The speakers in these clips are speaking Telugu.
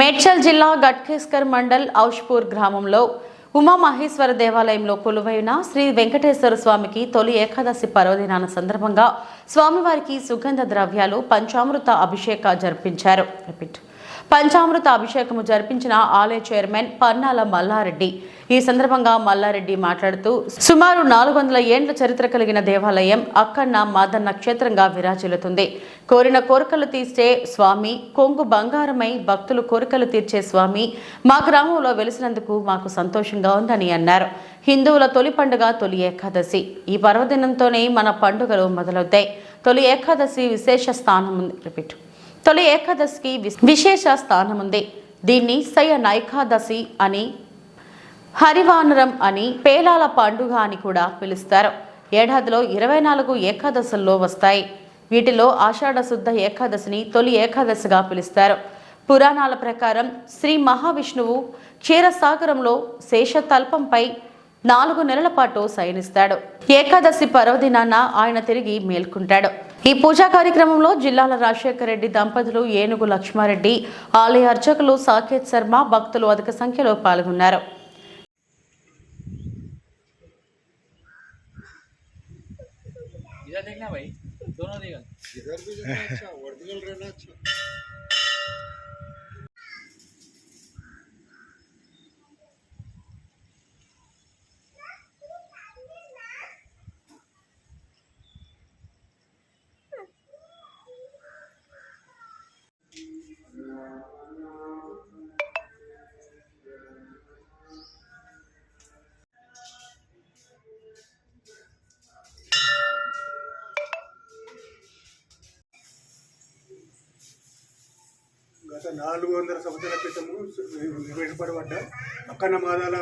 మేడ్చల్ జిల్లా గట్కేస్కర్ మండల్ ఔష్పూర్ గ్రామంలో ఉమామహేశ్వర దేవాలయంలో కొలువైన శ్రీ వెంకటేశ్వర స్వామికి తొలి ఏకాదశి పర్వదినాన సందర్భంగా స్వామివారికి సుగంధ ద్రవ్యాలు పంచామృత అభిషేక జరిపించారు. రిపీట్. పంచామృత అభిషేకము జరిపించిన ఆలయ చైర్మన్ పన్నాల మల్లారెడ్డి. ఈ సందర్భంగా మల్లారెడ్డి మాట్లాడుతూ సుమారు నాలుగు వందల ఏండ్ల చరిత్ర కలిగిన దేవాలయం అక్కన్న మాదన్న క్షేత్రంగా విరాజిల్లుతుంది. కోరిన కోరికలు తీర్చే స్వామి కొంగు బంగారమై భక్తులు కోరికలు తీర్చే స్వామి మా గ్రామంలో వెలిసినందుకు మాకు సంతోషంగా ఉందని అన్నారు. హిందువుల తొలి పండుగ తొలి ఏకాదశి. ఈ పర్వదినంతోనే మన పండుగలు మొదలవుతాయి. తొలి ఏకాదశి విశేష స్థానం ఉంది రిపీట్ తొలి ఏకాదశికి విశేష స్థానం ఉంది దీన్ని శయన ఏకాదశి అని హరివానరం అని పేలాల పండుగ అని కూడా పిలుస్తారు. ఏడాదిలో ఇరవై నాలుగు ఏకాదశుల్లో వస్తాయి. వీటిలో ఆషాఢ శుద్ధ ఏకాదశిని తొలి ఏకాదశిగా పిలుస్తారు. పురాణాల ప్రకారం శ్రీ మహావిష్ణువు క్షీరసాగరంలో శేషతల్పంపై నాలుగు నెలల పాటు శయనిస్తాడు. ఏకాదశి పర్వదినాన ఆయన తిరిగి మేల్కుంటాడు. ఈ పూజా కార్యక్రమంలో జిల్లాల రాజశేఖర రెడ్డి దంపతులు ఏనుగు లక్ష్మారెడ్డి ఆలయ అర్చకులు సాకేత్ శర్మ భక్తులు అధిక సంఖ్యలో పాల్గొన్నారు इधर देखना भाई दोनों देखा इधर भी रहना अच्छा ओरिजिनल रहना अच्छा గత నాలుగు వందల సంవత్సరాల క్రితము ఏర్పడబడ్డ అక్కన్న మాదాల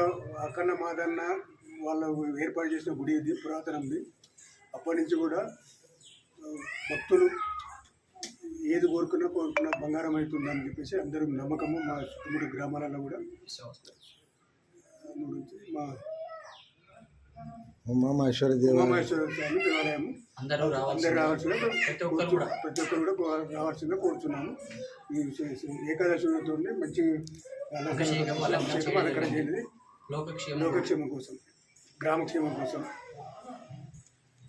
అక్కన్న మాదన్న వాళ్ళు ఏర్పాటు చేసిన గుడి ఇది పురాతనంది. అప్పటి నుంచి కూడా భక్తులు ఏది కోరుకున్నా కోరుకున్నా బంగారం అవుతుందని చెప్పేసి అందరూ నమ్మకము మా చుట్టుముట్టు గ్రామాలలో కూడా. మా ఉమామహేశ్వర దేవాలయం. ఉమామహేశ్వర స్వామి దేవాలయము. అందరూ రావాలి అందరు రావాల్సిందిగా ప్రతి ఒక్కరు కూడా. ప్రతి ఒక్కరు కూడా రావాల్సిందిగా కోరుతున్నాము ఈ శ- శ- ఏకాదశితో మంచి అలంకరణ లోకక్షేమం లోకక్షేమం కోసం గ్రామక్షేమం కోసం.